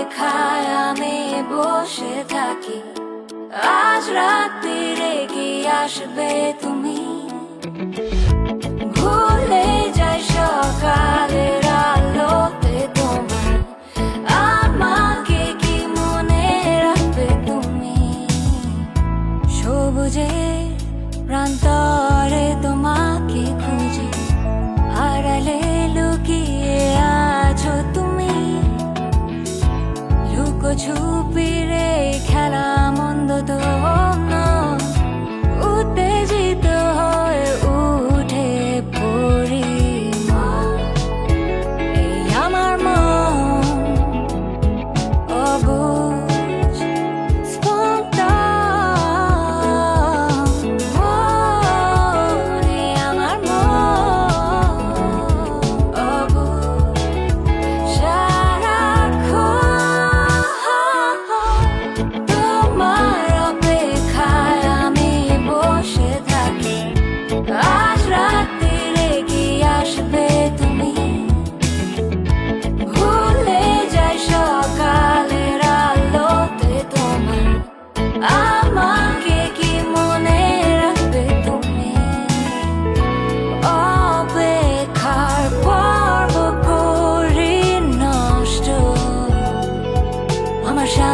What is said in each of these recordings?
অপেক্ষায় আমি বসে থাকি। আজ রাত্রিরে কি আসবে তুমি। 我注定。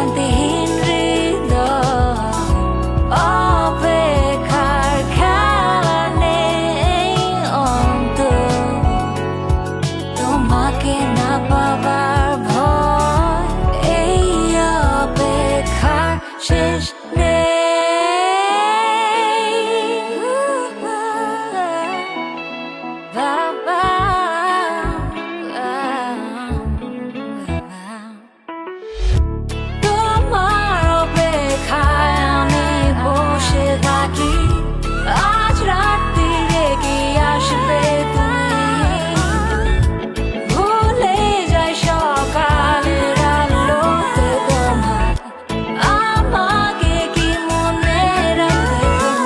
behind me.